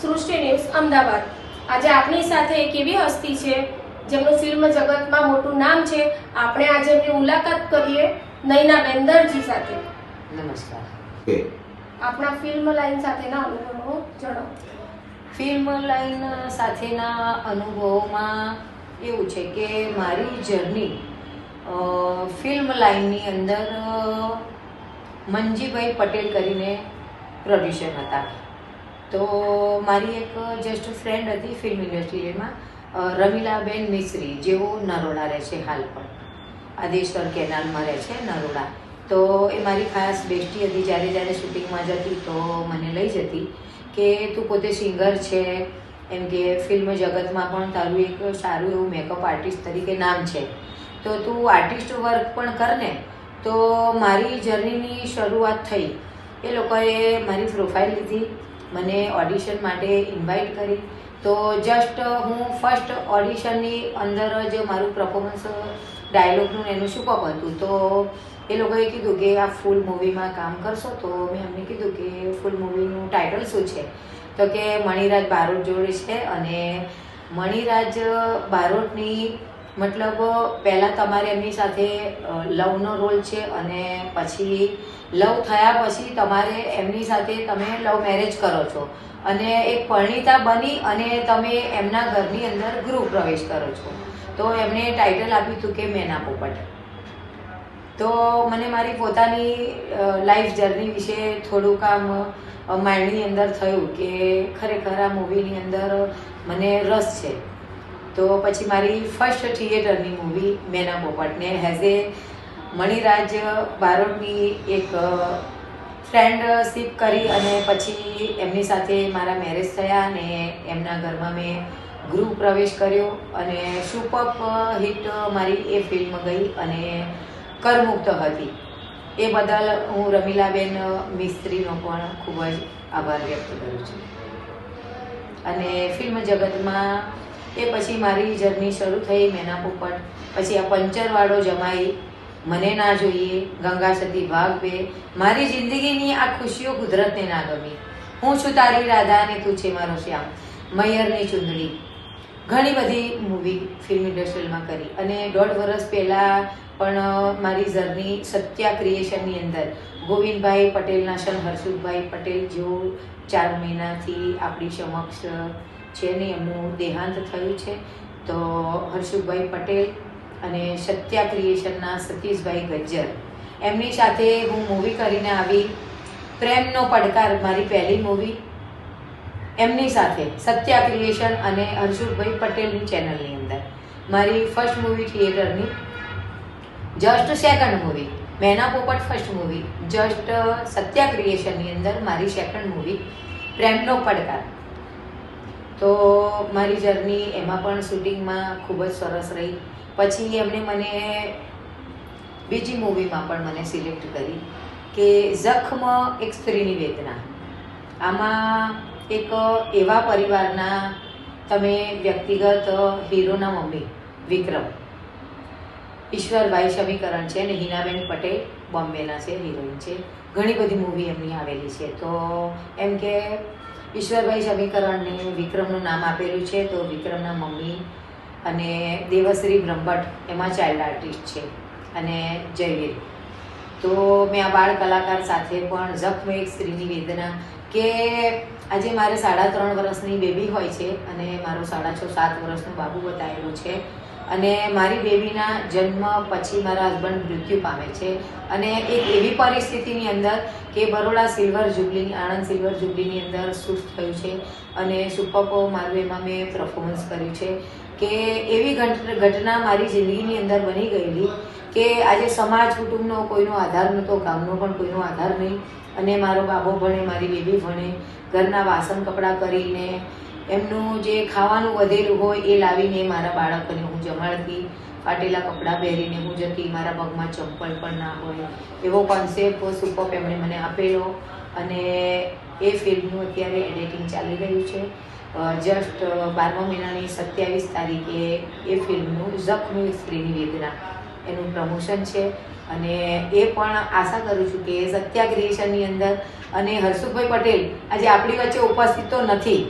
સૃષ્ટિ ન્યૂઝ અમદાવાદ. આજે આપણી સાથે એક એવી હસ્તી છે જેમનું ફિલ્મ જગતમાં મોટું નામ છે. આપણે આજે એમની મુલાકાત કરીએ નૈના બેન્દરજી સાથે. નમસ્કાર. આપણા ફિલ્મ લાઈન સાથેના અનુભવો જણાવો. ફિલ્મ લાઈન સાથેના અનુભવોમાં એવું છે કે મારી જર્ની ફિલ્મ લાઈનની અંદર મંજીભાઈ પટેલ કરીને પ્રોડ્યુસર હતા. તો મારી એક જસ્ટ ફ્રેન્ડ હતી ફિલ્મ ઇન્ડસ્ટ્રીમાં રમીલાબેન મિશ્રી, જેઓ નરોડા રહે છે હાલ પણ. આદેશ્વર કેનાલમાં રહે છે નરોડા. તો એ મારી ખાસ બેસ્ટી હતી. જ્યારે જ્યારે શૂટિંગમાં જતી તો મને લઈ જતી કે તું પોતે સિંગર છે. એમ કે ફિલ્મ જગતમાં પણ તારું એક સારું એવું મેકઅપ આર્ટિસ્ટ તરીકે નામ છે. તો તું આર્ટિસ્ટ વર્ક પણ કર ને. તો મારી જર્નીની શરૂઆત થઈ. એ લોકોએ મારી પ્રોફાઇલ લીધી. મને ઓડિશન માટે ઇન્વાઇટ કરી. તો જસ્ટ હું ફર્સ્ટ ઓડિશનની અંદર જ મારું પરફોર્મન્સ ડાયલોગનું એનું સુપર હતું. તો એ લોકોએ કીધું કે આ ફૂલ મૂવીમાં કામ કરશો. તો મેં એમને કીધું કે ફૂલ મૂવીનું ટાઇટલ શું છે? તો કે મણિરાજ બારોટ જોડે છે અને મણિરાજ બારોટની મતલબ, પહેલાં તમારે એમની સાથે લવનો રોલ છે અને પછી લવ થયા પછી તમારે એમની સાથે તમે લવ મેરેજ કરો છો. અને એક પરિણીતા બની અને તમે એમના ઘરની અંદર ગૃહ પ્રવેશ કરો છો. તો એમણે ટાઇટલ આપ્યું હતું કે મેના પોપટ. તો મને મારી પોતાની લાઈફ જર્ની વિશે થોડુંક આમ માઇન્ડની અંદર થયું કે ખરેખર આ મૂવીની અંદર મને રસ છે. તો પછી મારી ફર્સ્ટ થિયેટરની મૂવી મેના પોપટને હેઝ એ મણિરાજ બારોટની એક ફ્રેન્ડશીપ કરી અને પછી એમની સાથે મારા મેરેજ થયા અને એમના ઘરમાં મેં ગૃહ પ્રવેશ કર્યો અને સુપપ હિટ મારી એ ફિલ્મ ગઈ અને કરમુક્ત હતી. એ બદલ હું રમીલાબેન મિસ્ત્રીનો પણ ખૂબ જ આભાર વ્યક્ત કરું છું. અને ફિલ્મ જગતમાં એ પછી મારી જર્ની શરૂ થઈ મેના પોપટ પછી આ પંચરવાળો જમાઈ. મને ના જોઈએ. ગંગા સતી ભાગ બે. મારી જિંદગીની આ ખુશીઓ કુદરતને ના ગમી. હું છું તારી રાધા અને તું છે મારો શ્યામ. મયરની ચૂંદડી. ઘણી બધી મૂવી ફિલ્મ ઇન્ડસ્ટ્રીમાં કરી. અને દોઢ વર્ષ પહેલાં પણ મારી જર્ની સત્યા ક્રિએશનની અંદર. ગોવિંદભાઈ પટેલના શન હર્ષુભાઈ પટેલ જેઓ ચાર મહિનાથી આપણી સમક્ષ છે ને એમનું દેહાંત થયું છે, તો હર્ષુભાઈ પટેલ અને સત્યા ક્રિએશનના સતીશભાઈ ગજ્જર. એમની સાથે હું મૂવી કરીને આવી. પ્રેમનો પડકાર, મારી પહેલી મૂવી એમની સાથે સત્યા ક્રિએશન અને હર્ષુભાઈ પટેલની ચેનલની અંદર. મારી first movie થિયેટરની just second movie Mena Popat first movie just Satya ક્રિએશનની અંદર મારી સેકન્ડ મૂવી પ્રેમનો પડકાર. તો મારી જર્ની એમાં પણ શૂટિંગમાં ખૂબ જ સરસ રહી. પછી એમણે મને બીજી મૂવીમાં પણ મને સિલેક્ટ કરી, કે જખમ એક સ્ત્રીની વેદના. આમાં એક એવા પરિવારના તમે વ્યક્તિગત હીરોના મમ્મી, વિક્રમ. ઈશ્વરભાઈ સમીકરણ છે અને હિનાબેન પટેલ, બોમ્બેના છે, હિરોઈન છે. ઘણી બધી મૂવી એમની આવેલી છે. તો એમ કે ઈશ્વરભાઈ સમીકરણને વિક્રમનું નામ આપેલું છે. તો વિક્રમના મમ્મી અને દેવશ્રી બ્રહ્મભટ્ટ, એમાં ચાઇલ્ડ આર્ટિસ્ટ છે અને જયવીર. તો મેં આ બાળ કલાકાર સાથે પણ જખ્મ એક સ્ત્રીની વેદના કે આજે મારે સાડા ત્રણ વર્ષની બેબી હોય છે અને મારો સાડા છ સાત વર્ષનો બાબુ બતાવેલો છે. અને મારી બેબીના જન્મ પછી મારા હસબન્ડ મૃત્યુ પામે છે. અને એક એવી પરિસ્થિતિની અંદર કે બરોડા સિલ્વર જુબલીની આણંદ સિલ્વર જુબલીની અંદર શૂટ થયું છે અને સુપકો મારું એમાં મેં પરફોર્મન્સ કર્યું છે. કે એવી ઘટના મારી જિંદગીની અંદર બની ગયેલી કે આજે સમાજ કુટુંબનો કોઈનો આધાર નહોતો, ગામનો પણ કોઈનો આધાર નહીં. અને મારો બાબો ભણે, મારી બેબી ભણે, ઘરના વાસણ કપડાં કરીને એમનું જે ખાવાનું વધેલું હોય એ લાવીને મારા બાળકોને હું જમાડતી, ફાટેલા કપડાં પહેરીને હું જતી, મારા પગમાં ચંપલ પણ ના હોય. એવો કોન્સેપ્ટ સુપર એમણે મને આપેલો અને એ ફિલ્મનું અત્યારે એડિટિંગ ચાલી રહ્યું છે. જસ્ટ બારમા મહિનાની સત્યાવીસ તારીખે એ ફિલ્મનું જખમી સ્ત્રીની વેદના એનું પ્રમોશન છે. અને એ પણ આશા કરું છું કે સત્યા ક્રિએશનની અંદર અને હર્ષુભાઈ પટેલ આજે આપણી વચ્ચે ઉપસ્થિત તો નથી.